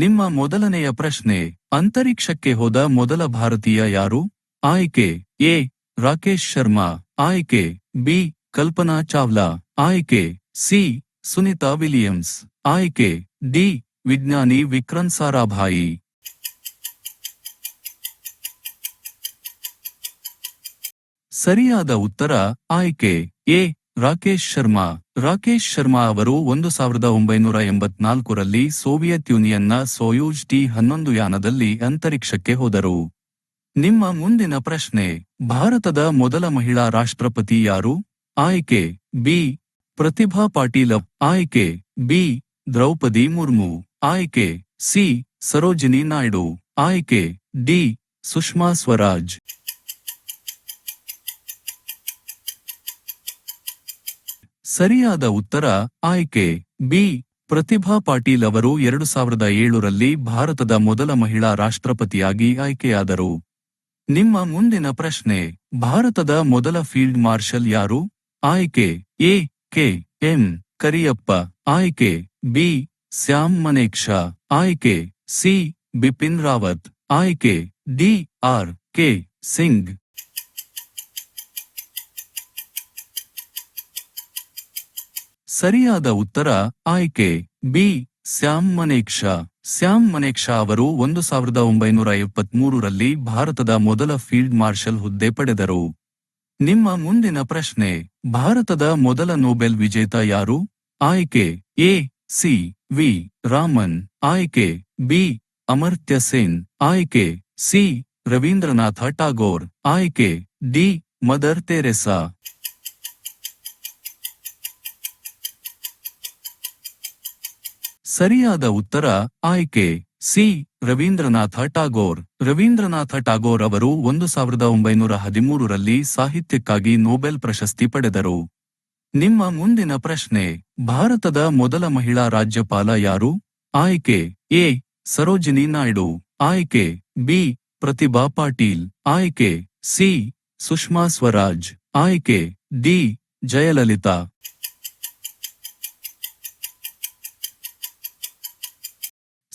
ನಿಮ್ಮ ಮೊದಲನೆಯ ಪ್ರಶ್ನೆ, ಅಂತರಿಕ್ಷಕ್ಕೆ ಹೋದ ಮೊದಲ ಭಾರತೀಯ ಯಾರು? ಆಯ್ಕೆ, ಎ, ರಾಕೇಶ್ ಶರ್ಮಾ. ಆಯ್ಕೆ, ಬಿ, ಕಲ್ಪನಾ ಚಾವ್ಲಾ. ಆಯ್ಕೆ, ಸಿ, ಸುನಿತಾ ವಿಲಿಯಮ್ಸ್. ಆಯ್ಕೆ, ಡಿ, ವಿಜ್ಞಾನಿ ವಿಕ್ರಮ್ ಸಾರಾಭಾಯಿ. ಸರಿಯಾದ ಉತ್ತರ, ಆಯ್ಕೆ, ಎ ರಾಕೇಶ್ ಶರ್ಮಾ. ರಾಕೇಶ್ ಶರ್ಮಾ ಅವರು ಒಂದು ಸಾವಿರದ ಒಂಬೈನೂರ ಎಂಬತ್ನಾಲ್ಕರಲ್ಲಿ ಸೋವಿಯತ್ ಯೂನಿಯನ್ನ ಸೋಯೂಜ್ ಟಿ ಹನ್ನೊಂದು ಯಾನದಲ್ಲಿ ಅಂತರಿಕ್ಷಕ್ಕೆ ಹೋದರು. ನಿಮ್ಮ ಮುಂದಿನ ಪ್ರಶ್ನೆ, ಭಾರತದ ಮೊದಲ ಮಹಿಳಾ ರಾಷ್ಟ್ರಪತಿ ಯಾರು? ಆಯ್ಕೆ, ಬಿ. ಪ್ರತಿಭಾ ಪಾಟೀಲ. ಆಯ್ಕೆ, ಬಿ. ದ್ರೌಪದಿ ಮುರ್ಮು. ಆಯ್ಕೆ, ಸಿ. ಸರೋಜಿನಿ ನಾಯ್ಡು. ಆಯ್ಕೆ, ಡಿ. ಸುಷ್ಮಾ ಸ್ವರಾಜ್. ಸರಿಯಾದ ಉತ್ತರ, ಆಯ್ಕೆ. ಬಿ. ಪ್ರತಿಭಾ ಪಾಟೀಲ್ ಅವರು ಎರಡು ಸಾವಿರದ ಏಳರಲ್ಲಿ ಭಾರತದ ಮೊದಲ ಮಹಿಳಾ ರಾಷ್ಟ್ರಪತಿಯಾಗಿ ಆಯ್ಕೆಯಾದರು. ನಿಮ್ಮ ಮುಂದಿನ ಪ್ರಶ್ನೆ, ಭಾರತದ ಮೊದಲ ಫೀಲ್ಡ್ ಮಾರ್ಷಲ್ ಯಾರು? ಆಯ್ಕೆ, ಎ. ಕೆ. ಎಂ. ಕರಿಯಪ್ಪ. ಆಯ್ಕೆ, ಬಿ. ಶ್ಯಾಮ್ ಮನೇಕ್ಷಾ. ಆಯ್ಕೆ, ಸಿ. ಬಿಪಿನ್ ರಾವತ್. ಆಯ್ಕೆ, ಡಿ. ಆರ್. ಕೆ. ಸಿಂಗ್. ಸರಿಯಾದ ಉತ್ತರ ಆಯ್ಕೆ. B. Sam Manekshaw. Sam Manekshaw ಅವರು ಒಂದು ಸಾವಿರದ ಒಂಬೈನೂರ ಎಪ್ಪತ್ಮೂರರಲ್ಲಿ ಭಾರತದ ಮೊದಲ ಫೀಲ್ಡ್ ಮಾರ್ಷಲ್ ಹುದ್ದೆ ಪಡೆದರು. ನಿಮ್ಮ ಮುಂದಿನ ಪ್ರಶ್ನೆ, ಭಾರತದ ಮೊದಲ ನೊಬೆಲ್ ವಿಜೇತ ಯಾರು? ಆಯ್ಕೆ, ಎ, ಸಿ, ವಿ, ರಾಮನ್. ಆಯ್ಕೆ, ಬಿ, ಅಮರ್ತ್ಯ ಸೇನ್. ಆಯ್ಕೆ, ಸಿ, ರವೀಂದ್ರನಾಥ ಟಾಗೋರ್ ಆಯ್ಕೆ, ಡಿ, ಮದರ್ ತೆರೆಸಾ. ಸರಿಯಾದ ಉತ್ತರ, ಆಯ್ಕೆ. ಸಿ. ರವೀಂದ್ರನಾಥ ಟಾಗೋರ್ ರವೀಂದ್ರನಾಥ ಟಾಗೋರ್ ಅವರು ಒಂದು ಸಾವಿರದ ಒಂಬೈನೂರ ಹದಿಮೂರರಲ್ಲಿ ಸಾಹಿತ್ಯಕ್ಕಾಗಿ ನೊಬೆಲ್ ಪ್ರಶಸ್ತಿ ಪಡೆದರು. ನಿಮ್ಮ ಮುಂದಿನ ಪ್ರಶ್ನೆ, ಭಾರತದ ಮೊದಲ ಮಹಿಳಾ ರಾಜ್ಯಪಾಲ ಯಾರು? ಆಯ್ಕೆ. ಎ. ಸರೋಜಿನಿ ನಾಯ್ಡು. ಆಯ್ಕೆ. ಬಿ. ಪ್ರತಿಭಾ ಪಾಟೀಲ್. ಆಯ್ಕೆ. ಸಿ. ಸುಷ್ಮಾ ಸ್ವರಾಜ್. ಆಯ್ಕೆ. ಡಿ. ಜಯಲಲಿತಾ.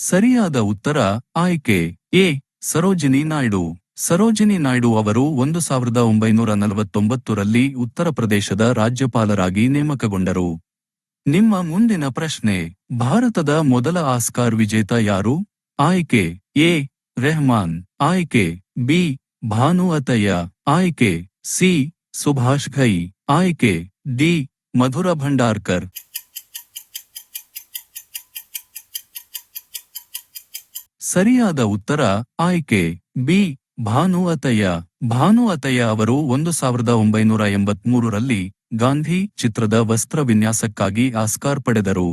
ಸರಿಯಾದ ಉತ್ತರ, ಆಯ್ಕೆ. ಎ. ಸರೋಜಿನಿ ನಾಯ್ಡು. ಸರೋಜಿನಿ ನಾಯ್ಡು ಅವರು ಒಂದು ಸಾವಿರದ ಒಂಬೈನೂರ ನಲವತ್ತೊಂಬತ್ತರಲ್ಲಿ ಉತ್ತರ ಪ್ರದೇಶದ ರಾಜ್ಯಪಾಲರಾಗಿ ನೇಮಕಗೊಂಡರು. ನಿಮ್ಮ ಮುಂದಿನ ಪ್ರಶ್ನೆ, ಭಾರತದ ಮೊದಲ ಆಸ್ಕಾರ್ ವಿಜೇತ ಯಾರು? ಆಯ್ಕೆ. ಎ. ರೆಹಮಾನ್. ಆಯ್ಕೆ. ಬಿ. ಭಾನು ಅತಯ್ಯ. ಆಯ್ಕೆ. ಸಿ. ಸುಭಾಷ್ ಘೈ. ಆಯ್ಕೆ. ಡಿ. ಮಧುರ ಭಂಡಾರ್ಕರ್. ಸರಿಯಾದ ಉತ್ತರ ಆಯ್ಕೆ. ಬಿ. ಭಾನು ಅತಯ್ಯ ಭಾನು ಅತಯ್ಯ ಅವರು ಒಂದು ಸಾವಿರದ ಒಂಬೈನೂರ ಎಂಬತ್ಮೂರರಲ್ಲಿ ಗಾಂಧಿ ಚಿತ್ರದ ವಸ್ತ್ರ ವಿನ್ಯಾಸಕ್ಕಾಗಿ ಆಸ್ಕಾರ್ ಪಡೆದರು.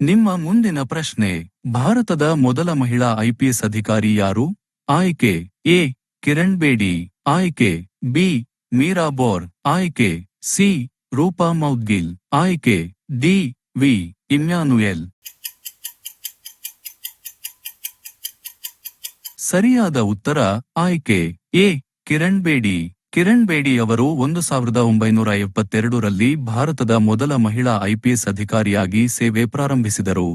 ನಿಮ್ಮ ಮುಂದಿನ ಪ್ರಶ್ನೆ, ಭಾರತದ ಮೊದಲ ಮಹಿಳಾ ಐಪಿಎಸ್ ಅಧಿಕಾರಿ ಯಾರು? ಆಯ್ಕೆ, ಎ. ಕಿರಣ್ ಬೇಡಿ. ಆಯ್ಕೆ, ಬಿ. ಮೀರಾ ಬೋರ್. ಆಯ್ಕೆ, ಸಿ. ರೂಪಾ ಮೌದ್ಗಿಲ್. ಆಯ್ಕೆ, ಡಿ. ವಿ. ಇಮ್ಯಾನುಯೆಲ್. ಸರಿಯಾದ ಉತ್ತರ, ಆಯ್ಕೆ. ಎ. ಕಿರಣ್ ಬೇಡಿ. ಕಿರಣ್ ಬೇಡಿ ಅವರು ಒಂದು ಸಾವಿರದ ಒಂಬೈನೂರ ಎಪ್ಪತ್ತೆರಡರಲ್ಲಿ ಭಾರತದ ಮೊದಲ ಮಹಿಳಾ ಐಪಿಎಸ್ ಅಧಿಕಾರಿಯಾಗಿ ಸೇವೆ ಪ್ರಾರಂಭಿಸಿದರು.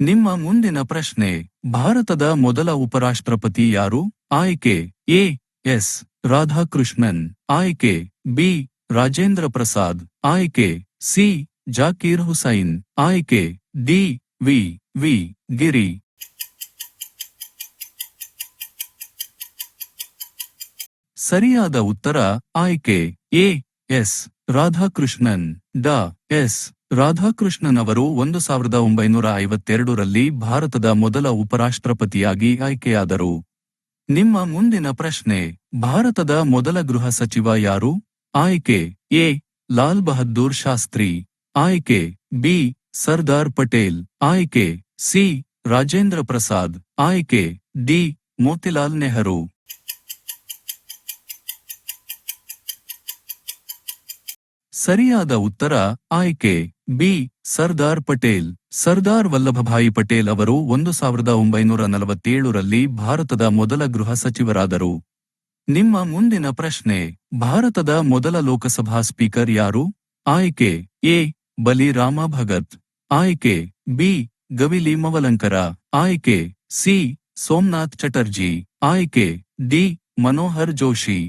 ನಿಮ್ಮ ಮುಂದಿನ ಪ್ರಶ್ನೆ, ಭಾರತದ ಮೊದಲ ಉಪರಾಷ್ಟ್ರಪತಿ ಯಾರು? ಆಯ್ಕೆ. ಎ. ಎಸ್. ರಾಧಾಕೃಷ್ಣನ್. ಆಯ್ಕೆ. ಬಿ. ರಾಜೇಂದ್ರ ಪ್ರಸಾದ್. ಆಯ್ಕೆ. ಸಿ. ಜಾಕೀರ್ ಹುಸೈನ್. ಆಯ್ಕೆ. ಡಿ. ವಿ. ವಿ. ಗಿರಿ. ಸರಿಯಾದ ಉತ್ತರ ಆಯ್ಕೆ. A. S. Radhakrishnan. Dr. S. Radhakrishnan ಅವರು ಒಂದು ಸಾವಿರದ ಒಂಬೈನೂರ ಐವತ್ತೆರಡರಲ್ಲಿ ಭಾರತದ ಮೊದಲ ಉಪರಾಷ್ಟ್ರಪತಿಯಾಗಿ ಆಯ್ಕೆಯಾದರು. ನಿಮ್ಮ ಮುಂದಿನ ಪ್ರಶ್ನೆ. ಭಾರತದ ಮೊದಲ ಗೃಹ ಸಚಿವ ಯಾರು? ಆಯ್ಕೆ. ಎ. ಲಾಲ್ ಬಹದ್ದೂರ್ ಶಾಸ್ತ್ರಿ. ಆಯ್ಕೆ. ಬಿ. ಸರ್ದಾರ್ ಪಟೇಲ್. ಆಯ್ಕೆ. ಸಿ. ರಾಜೇಂದ್ರ ಪ್ರಸಾದ್. ಆಯ್ಕೆ. ಡಿ. ಮೋತಿಲಾಲ್ ನೆಹರು. ಸರಿಯಾದ ಉತ್ತರ, ಆಯ್ಕೆ. ಬಿ. ಸರ್ದಾರ್ ಪಟೇಲ್. ಸರ್ದಾರ್ ವಲ್ಲಭಭಾಯಿ ಪಟೇಲ್ ಅವರು ಒಂದು ಸಾವಿರದ ಒಂಬೈನೂರ ನಲವತ್ತೇಳರಲ್ಲಿ ಭಾರತದ ಮೊದಲ ಗೃಹ ಸಚಿವರಾದರು. ನಿಮ್ಮ ಮುಂದಿನ ಪ್ರಶ್ನೆ, ಭಾರತದ ಮೊದಲ ಲೋಕಸಭಾ ಸ್ಪೀಕರ್ ಯಾರು? ಆಯ್ಕೆ. ಎ. ಬಲಿರಾಮ ಭಗತ್. ಆಯ್ಕೆ. ಬಿ. ಗವಿಲಿ ಮವಲಂಕರ. ಆಯ್ಕೆ. ಸಿ. ಸೋಮನಾಥ್ ಚಟರ್ಜಿ. ಆಯ್ಕೆ. ಡಿ. ಮನೋಹರ್ ಜೋಶಿ.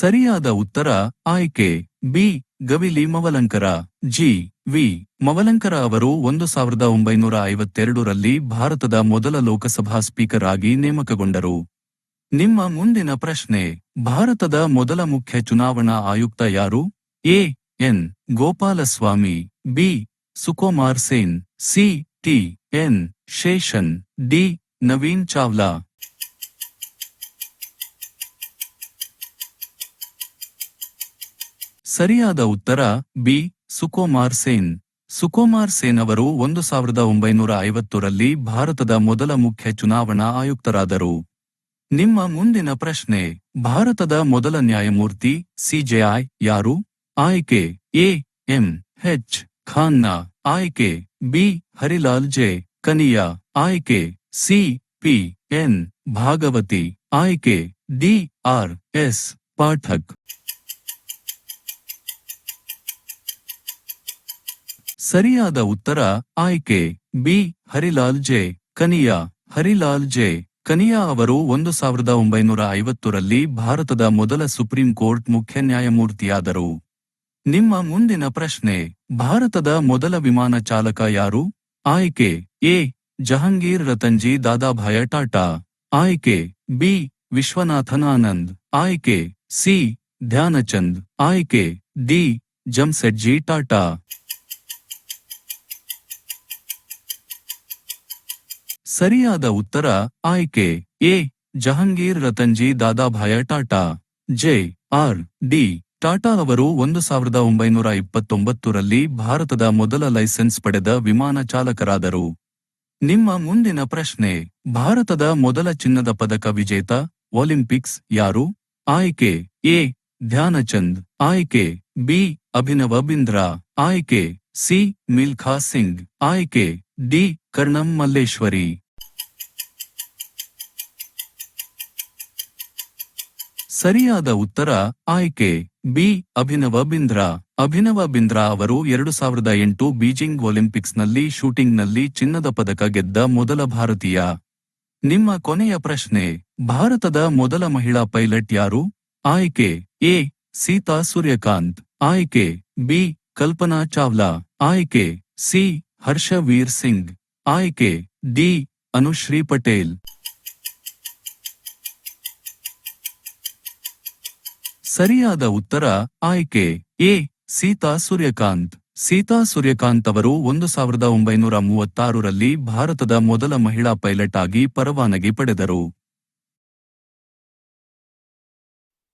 ಸರಿಯಾದ ಉತ್ತರ ಆಯ್ಕೆ. ಬಿ. ಗವಿಲಿ ಮವಲಂಕರ. ಜಿ. ವಿ. ಮವಲಂಕರ ಅವರು ಒಂದು ಸಾವಿರದ ಒಂಬೈನೂರ ಐವತ್ತೆರಡರಲ್ಲಿ ಭಾರತದ ಮೊದಲ ಲೋಕಸಭಾ ಸ್ಪೀಕರ್ ಆಗಿ ನೇಮಕಗೊಂಡರು. ನಿಮ್ಮ ಮುಂದಿನ ಪ್ರಶ್ನೆ, ಭಾರತದ ಮೊದಲ ಮುಖ್ಯ ಚುನಾವಣಾ ಆಯುಕ್ತ ಯಾರು? A. N. Gopalaswami, B. Sukumar Sen, C. T. N. Seshan, D. Navin Chawla. ಸರಿಯಾದ ಉತ್ತರ, ಬಿ, ಸುಕೋಮಾರ್ ಸೇನ್. ಸುಕೋಮಾರ್ ಸೇನ್ ಅವರು ಒಂದು ಸಾವಿರದ ಒಂಬೈನೂರ ಐವತ್ತರಲ್ಲಿ ಭಾರತದ ಮೊದಲ ಮುಖ್ಯ ಚುನಾವಣಾ ಆಯುಕ್ತರಾದರು. ನಿಮ್ಮ ಮುಂದಿನ ಪ್ರಶ್ನೆ, ಭಾರತದ ಮೊದಲ ನ್ಯಾಯಮೂರ್ತಿ, ಸಿಜೆಐ ಯಾರು? ಆಯ್ಕೆ, ಎ, ಎಂ, ಹೆಚ್, ಖಾನ್ನ. ಆಯ್ಕೆ, ಬಿ, ಹರಿಲಾಲ್ ಜೆ, ಕನಿಯಾ. ಆಯ್ಕೆ, ಸಿ, ಪಿ, ಎನ್, ಭಾಗವತಿ. ಆಯ್ಕೆ, ಡಿ, ಆರ್, ಎಸ್, ಪಾಠಕ್. ಸರಿಯಾದ ಉತ್ತರ ಆಯ್ಕೆ. B. Harilal J. Kania. Harilal J. Kania ಅವರು ಒಂದು ಸಾವಿರದ ಒಂಬೈನೂರ ಐವತ್ತರಲ್ಲಿ ಭಾರತದ ಮೊದಲ ಸುಪ್ರೀಂ ಕೋರ್ಟ್ ಮುಖ್ಯ ನ್ಯಾಯಮೂರ್ತಿಯಾದರು. ನಿಮ್ಮ ಮುಂದಿನ ಪ್ರಶ್ನೆ, ಭಾರತದ ಮೊದಲ ವಿಮಾನ ಚಾಲಕ ಯಾರು? ಆಯ್ಕೆ, ಎ. ಜಹಾಂಗೀರ್ ರತನ್ಜಿ ದಾದಾಭಾಯ ಟಾಟಾ. ಆಯ್ಕೆ, ಬಿ. ವಿಶ್ವನಾಥನ್ ಆನಂದ್. ಆಯ್ಕೆ, ಸಿ. ಧ್ಯಾನಚಂದ್. ಆಯ್ಕೆ, ಡಿ. ಜಮ್ಸೆಡ್ಜಿ ಟಾಟಾ. ಸರಿಯಾದ ಉತ್ತರ, ಆಯ್ಕೆ. A. Jehangir Ratanji Dadabhoy Tata. J. R. D. Tata ಅವರು ಒಂದು ಸಾವಿರದ ಒಂಬೈನೂರ ಇಪ್ಪತ್ತೊಂಬತ್ತರಲ್ಲಿ ಭಾರತದ ಮೊದಲ ಲೈಸೆನ್ಸ್ ಪಡೆದ ವಿಮಾನ ಚಾಲಕರಾದರು. ನಿಮ್ಮ ಮುಂದಿನ ಪ್ರಶ್ನೆ, ಭಾರತದ ಮೊದಲ ಚಿನ್ನದ ಪದಕ ವಿಜೇತ, ಒಲಿಂಪಿಕ್ಸ್ ಯಾರು? ಆಯ್ಕೆ. ಎ. ಧ್ಯಾನಚಂದ್. ಆಯ್ಕೆ. ಬಿ. ಅಭಿನವ ಬಿಂದ್ರಾ. ಆಯ್ಕೆ. ಸಿ. ಮಿಲ್ಖಾ ಸಿಂಗ್. ಆಯ್ಕೆ. ಡಿ. ಕರ್ಣಂ ಮಲ್ಲೇಶ್ವರಿ. ಸರಿಯಾದ ಉತ್ತರ, ಆಯ್ಕೆ. ಬಿ, ಅಭಿನವ ಬಿಂದ್ರಾ. ಅಭಿನವ ಬಿಂದ್ರಾ ಅವರು ಎರಡು ಸಾವಿರದ ಎಂಟು ಬೀಜಿಂಗ್ ಒಲಿಂಪಿಕ್ಸ್ನಲ್ಲಿ ಶೂಟಿಂಗ್ನಲ್ಲಿ ಚಿನ್ನದ ಪದಕ ಗೆದ್ದ ಮೊದಲ ಭಾರತೀಯ. ನಿಮ್ಮ ಕೊನೆಯ ಪ್ರಶ್ನೆ, ಭಾರತದ ಮೊದಲ ಮಹಿಳಾ ಪೈಲಟ್ ಯಾರು? ಆಯ್ಕೆ, ಎ, ಸೀತಾ ಸೂರ್ಯಕಾಂತ್. ಆಯ್ಕೆ, ಬಿ, ಕಲ್ಪನಾ ಚಾವ್ಲಾ. ಆಯ್ಕೆ, ಸಿ, ಹರ್ಷವೀರ್ ಸಿಂಗ್. ಆಯ್ಕೆ ಡಿ ಅನುಶ್ರೀ ಪಟೇಲ್. ಸರಿಯಾದ ಉತ್ತರ ಆಯ್ಕೆ ಎ ಸೀತಾ ಸೂರ್ಯಕಾಂತ್. ಸೀತಾ ಸೂರ್ಯಕಾಂತ್ ಅವರು ಒಂದು ಸಾವಿರದ ಒಂಬೈನೂರ ಮೂವತ್ತಾರರಲ್ಲಿ ಭಾರತದ ಮೊದಲ ಮಹಿಳಾ ಪೈಲಟ್ ಆಗಿ ಪರವಾನಗಿ ಪಡೆದರು.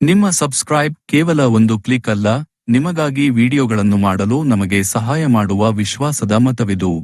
ನಿಮ್ಮ ಸಬ್ಸ್ಕ್ರೈಬ್ ಕೇವಲ ಒಂದು ಕ್ಲಿಕ್ ಅಲ್ಲ, ನಿಮಗಾಗಿ ವಿಡಿಯೋಗಳನ್ನು ಮಾಡಲು ನಮಗೆ ಸಹಾಯ ಮಾಡುವ ವಿಶ್ವಾಸದ ಮತವಿದು.